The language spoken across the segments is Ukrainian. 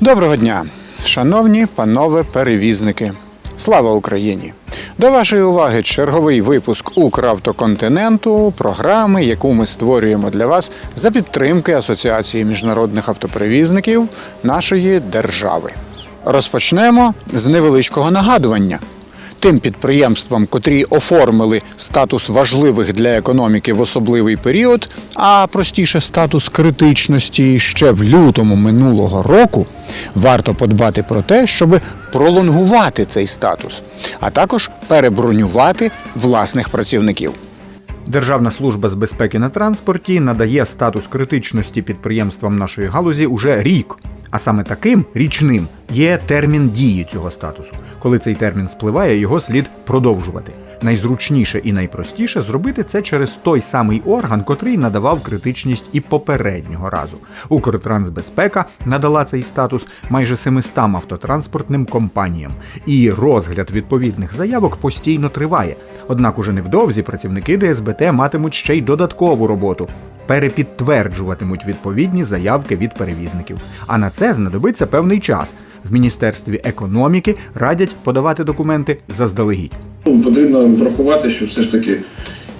Доброго дня, шановні панове перевізники. Слава Україні! До вашої уваги черговий випуск Укравтоконтиненту, програми, яку ми створюємо для вас за підтримки Асоціації міжнародних автоперевізників нашої держави. Розпочнемо з невеличкого нагадування. Тим підприємствам, котрі оформили статус важливих для економіки в особливий період, а простіше статус критичності ще в лютому минулого року, варто подбати про те, щоб пролонгувати цей статус, а також перебронювати власних працівників. Державна служба з безпеки на транспорті надає статус критичності підприємствам нашої галузі уже рік. А саме таким річним є термін дії цього статусу. Коли цей термін спливає, його слід продовжувати. Найзручніше і найпростіше зробити це через той самий орган, котрий надавав критичність і попереднього разу. Укртрансбезпека надала цей статус майже 700 автотранспортним компаніям, і розгляд відповідних заявок постійно триває. Однак уже невдовзі працівники ДСБТ матимуть ще й додаткову роботу. Перепідтверджуватимуть відповідні заявки від перевізників. А на це знадобиться певний час. В міністерстві економіки радять подавати документи заздалегідь. Ну, Потрібно врахувати, що все ж таки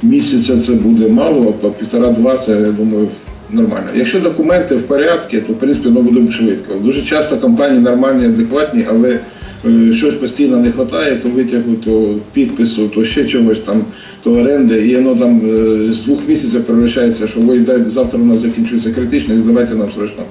місяця це буде мало, а півтора-два це, я думаю, нормально. Якщо документи в порядку, то в принципі воно буде швидко. Дуже часто компанії нормальні, адекватні, але щось постійно не вистачає, то витягу, то підпису, то ще чогось там, то оренди, і воно там е, з двох місяців перевищається, що ой, дай, завтра у нас закінчується критичність, давайте нам срочно.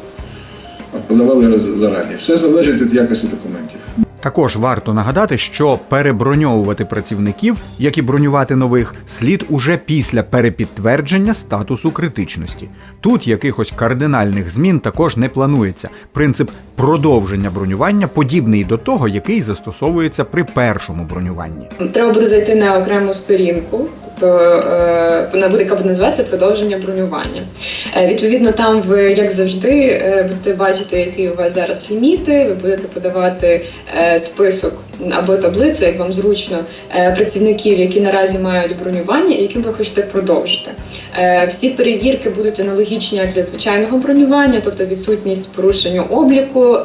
Подавали роз- зарані. Все залежить від якості документів. Також варто нагадати, що переброньовувати працівників, як і бронювати нових, слід уже після перепідтвердження статусу критичності. Тут якихось кардинальних змін також не планується. Принцип продовження бронювання подібний до того, який застосовується при першому бронюванні. Треба буде зайти на окрему сторінку, то е, вона буде буде називатися продовження бронювання. Е, відповідно, там ви, як завжди, е, будете бачити, які у вас зараз ліміти. Ви будете подавати список або таблицю, як вам зручно, працівників, які наразі мають бронювання, і яким ви хочете продовжити. Всі перевірки будуть аналогічні як для звичайного бронювання, тобто відсутність порушення обліку,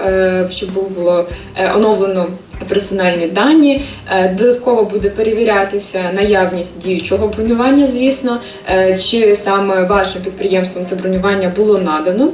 щоб було оновлено персональні дані. Е, Додатково буде перевірятися наявність діючого бронювання, звісно, е, чи саме вашим підприємством це бронювання було надано.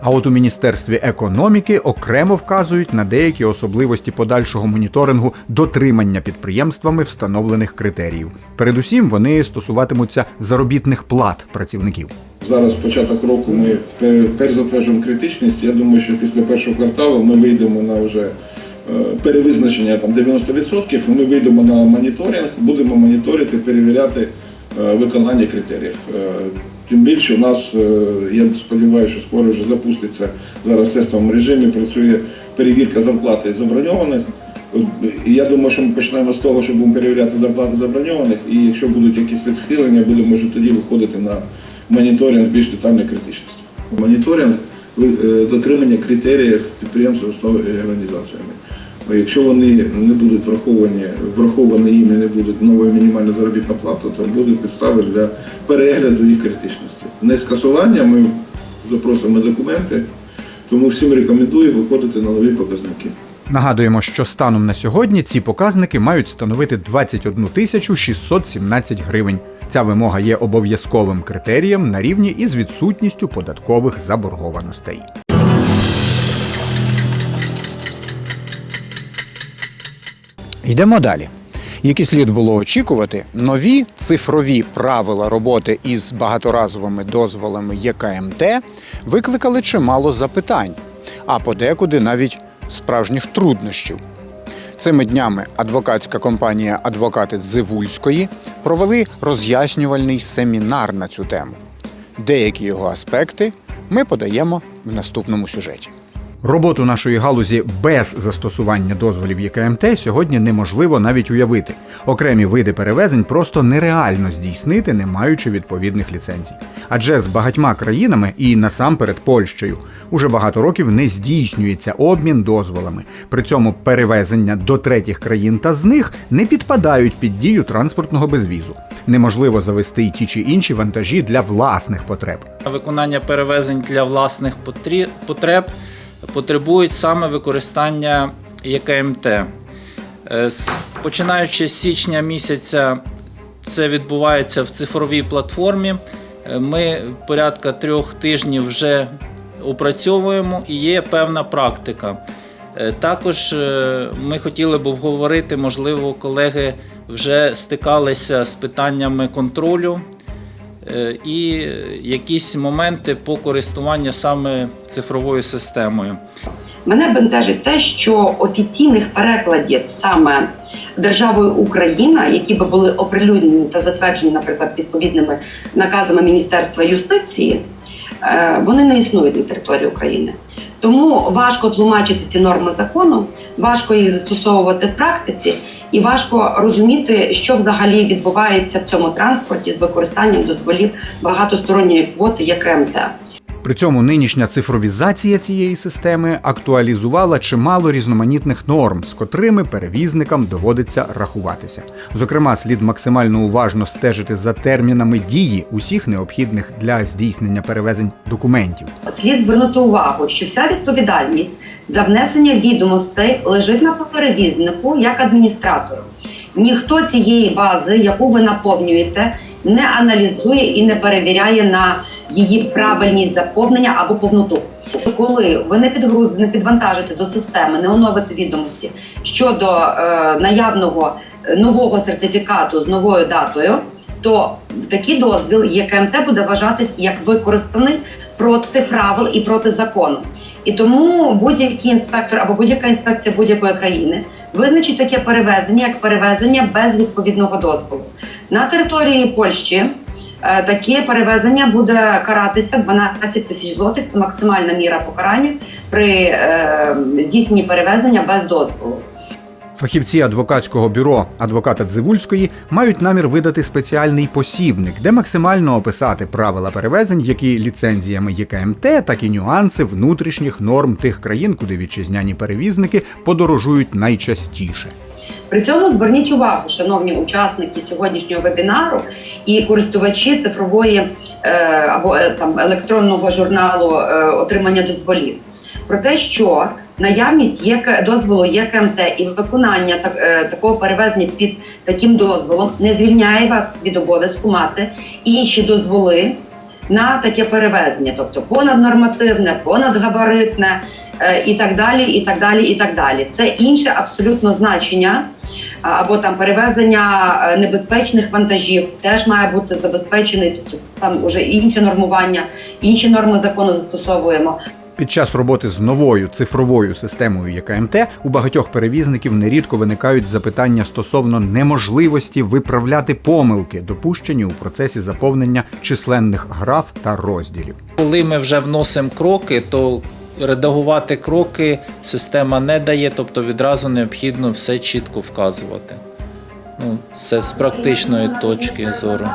А от у міністерстві економіки окремо вказують на деякі особливості подальшого моніторингу дотримання підприємствами встановлених критеріїв. Передусім, вони стосуватимуться заробітних плат працівників. Зараз початок року ми пер- перезатверджуємо критичність. Я думаю, що після першого кварталу ми вийдемо на вже е, перевизначення там 90%, і ми вийдемо на моніторинг, будемо моніторити, перевіряти е, виконання критеріїв. Е, Тим більше у нас, е, я сподіваюся, що скоро вже запуститься зараз в тестовому режимі, працює перевірка зарплати заброньованих. І я думаю, що ми почнемо з того, що будемо перевіряти зарплати заброньованих, і якщо будуть якісь відхилення, будемо вже тоді виходити на моніторинг більш детальної критичності. Моніторинг е, дотримання критеріїв підприємства і організаціями. Якщо вони не будуть враховані, враховані їм і не будуть новою мінімальна заробітна плата, то будуть підстави для перегляду їх критичності. Не скасування, ми запросимо документи, тому всім рекомендую виходити на нові показники. Нагадуємо, що станом на сьогодні ці показники мають становити 21 тисячу 617 гривень. Ця вимога є обов'язковим критерієм на рівні із відсутністю податкових заборгованостей. Йдемо далі. Які слід було очікувати, нові цифрові правила роботи із багаторазовими дозволами ЄКМТ викликали чимало запитань, а подекуди навіть справжніх труднощів. Цими днями адвокатська компанія Адвокати Дзивульської провели роз'яснювальний семінар на цю тему. Деякі його аспекти ми подаємо в наступному сюжеті. Роботу нашої галузі без застосування дозволів ЄКМТ сьогодні неможливо навіть уявити. Окремі види перевезень просто нереально здійснити, не маючи відповідних ліцензій. Адже з багатьма країнами і насамперед Польщею уже багато років не здійснюється обмін дозволами. При цьому перевезення до третіх країн та з них не підпадають під дію транспортного безвізу. Неможливо завести й ті чи інші вантажі для власних потреб. Виконання перевезень для власних потреб потребують саме використання ЄКМТ. Е, Починаючи з січня місяця, це відбувається в цифровій платформі. Е, Ми порядка трьох тижнів вже опрацьовуємо і є певна практика. Е, Також ми хотіли б обговорити, можливо, колеги вже стикалися з питаннями контролю і якісь моменти по користуванню саме цифровою системою. Мене бентежить те, що офіційних перекладів саме державою Україна, які би були оприлюднені та затверджені, наприклад, відповідними наказами Міністерства юстиції, е, вони не існують на території України. Тому важко тлумачити ці норми закону, важко їх застосовувати в практиці, і важко розуміти, що взагалі відбувається в цьому транспорті з використанням дозволів багатосторонньої квоти ЄКМТ. При цьому нинішня цифровізація цієї системи актуалізувала чимало різноманітних норм, з котрими перевізникам доводиться рахуватися. Зокрема, слід максимально уважно стежити за термінами дії усіх необхідних для здійснення перевезень документів. Слід звернути увагу, що вся відповідальність за внесення відомостей лежить на перевізнику як адміністратору. Ніхто цієї бази, яку ви наповнюєте, не аналізує і не перевіряє на її правильність заповнення або повноту. Коли ви не підгруз, не підвантажите до системи, не оновите відомості щодо е, наявного е, нового сертифікату з новою датою, то такий дозвіл ЄКМТ буде вважатись як використаний проти правил і проти закону. І тому будь-який інспектор або будь-яка інспекція будь-якої країни визначить таке перевезення як перевезення без відповідного дозволу. На території Польщі таке перевезення буде каратися 12 тисяч злотих. Це максимальна міра покарання при е, здійсненні перевезення без дозволу. Фахівці адвокатського бюро адвоката Дзивульської мають намір видати спеціальний посібник, де максимально описати правила перевезень, які ліцензіями ЄКМТ, так і нюанси внутрішніх норм тих країн, куди вітчизняні перевізники подорожують найчастіше. При цьому зверніть увагу, шановні учасники сьогоднішнього вебінару і користувачі цифрової е, або е, там електронного журналу е, отримання дозволів. Про те, що наявність ЄК, дозволу ЄКМТ і виконання так, такого перевезення під таким дозволом не звільняє вас від обов'язку мати інші дозволи на таке перевезення, тобто понаднормативне, понадгабаритне е, і так далі, і так далі, і так далі. Це інше абсолютно значення. Або там перевезення е, небезпечних вантажів теж має бути забезпечений. Тобто там вже інше нормування, інші норми закону застосовуємо. Під час роботи з новою цифровою системою ЄКМТ у багатьох перевізників нерідко виникають запитання стосовно неможливості виправляти помилки, допущені у процесі заповнення численних граф та розділів. Коли ми вже вносимо кроки, то редагувати кроки система не дає, тобто відразу необхідно все чітко вказувати. Ну, це з практичної точки зору.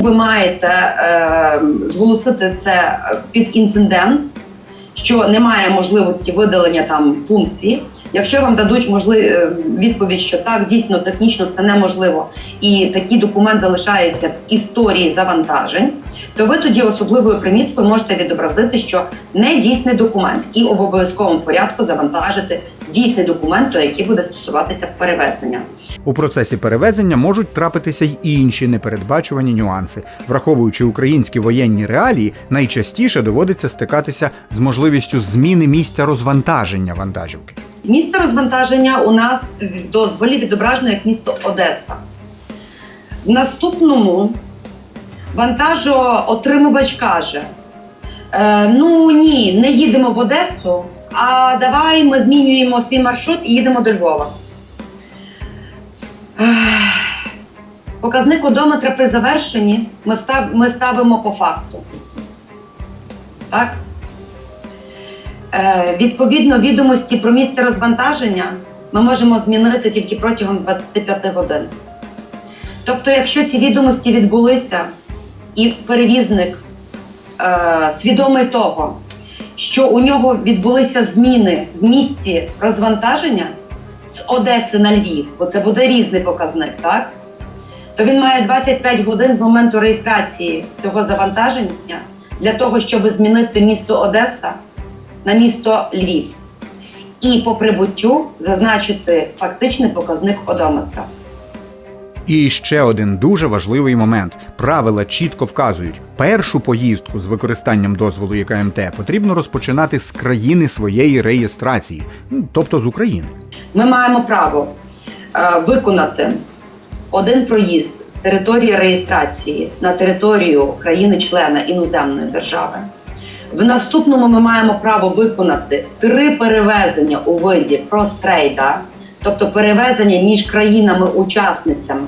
Ви маєте е, зголосити це під інцидент, що немає можливості видалення там функції. Якщо вам дадуть можли... е, відповідь, що так дійсно технічно це неможливо, і такий документ залишається в історії завантажень, то ви тоді особливою приміткою можете відобразити, що не дійсний документ, і в обов'язковому порядку завантажити дійсний документ, то який буде стосуватися перевезення. У процесі перевезення можуть трапитися й інші непередбачувані нюанси. Враховуючи українські воєнні реалії, найчастіше доводиться стикатися з можливістю зміни місця розвантаження вантажівки. Місце розвантаження у нас в дозволі відображено як місто Одеса. В наступному вантажоотримувач каже: е, ну ні, не їдемо в Одесу, а давай ми змінюємо свій маршрут і їдемо до Львова. Показник одометра при завершенні ми, ставимо по факту. Так? Е, Відповідно, відомості про місце розвантаження ми можемо змінити тільки протягом 25 годин. Тобто, якщо ці відомості відбулися, і перевізник е, свідомий того, що у нього відбулися зміни в місці розвантаження з Одеси на Львів, бо це буде різний показник, так? То він має 25 годин з моменту реєстрації цього завантаження для того, щоб змінити місто Одеса на місто Львів. І по прибуттю зазначити фактичний показник одометра. І ще один дуже важливий момент: правила чітко вказують, першу поїздку з використанням дозволу ЄКМТ потрібно розпочинати з країни своєї реєстрації, ну, тобто з України. Ми маємо право е, виконати один проїзд з території реєстрації на територію країни-члена іноземної держави. В наступному ми маємо право виконати три перевезення у виді прострейда, тобто перевезення між країнами-учасницями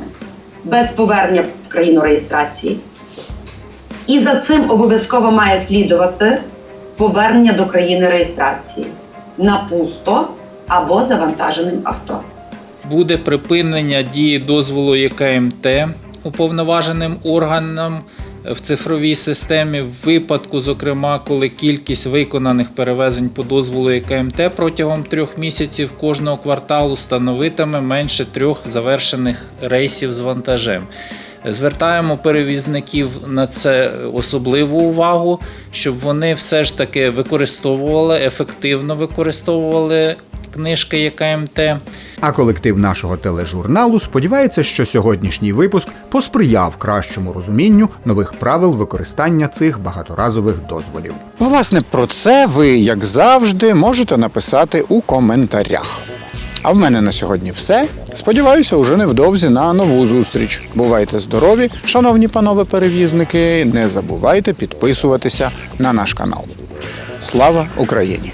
без повернення в країну реєстрації. І за цим обов'язково має слідувати повернення до країни реєстрації на пусто або завантаженим авто. Буде припинення дії дозволу ЄКМТ уповноваженим органам в цифровій системі в випадку, зокрема, коли кількість виконаних перевезень по дозволу ЄКМТ протягом трьох місяців кожного кварталу становитиме менше трьох завершених рейсів з вантажем. Звертаємо перевізників на це особливу увагу, щоб вони все ж таки використовували ефективно використовували книжки ЄКМТ. А колектив нашого тележурналу сподівається, що сьогоднішній випуск посприяв кращому розумінню нових правил використання цих багаторазових дозволів. Власне, про це ви, як завжди, можете написати у коментарях. А в мене на сьогодні все. Сподіваюся, уже невдовзі на нову зустріч. Бувайте здорові, шановні панове перевізники. Не забувайте підписуватися на наш канал. Слава Україні!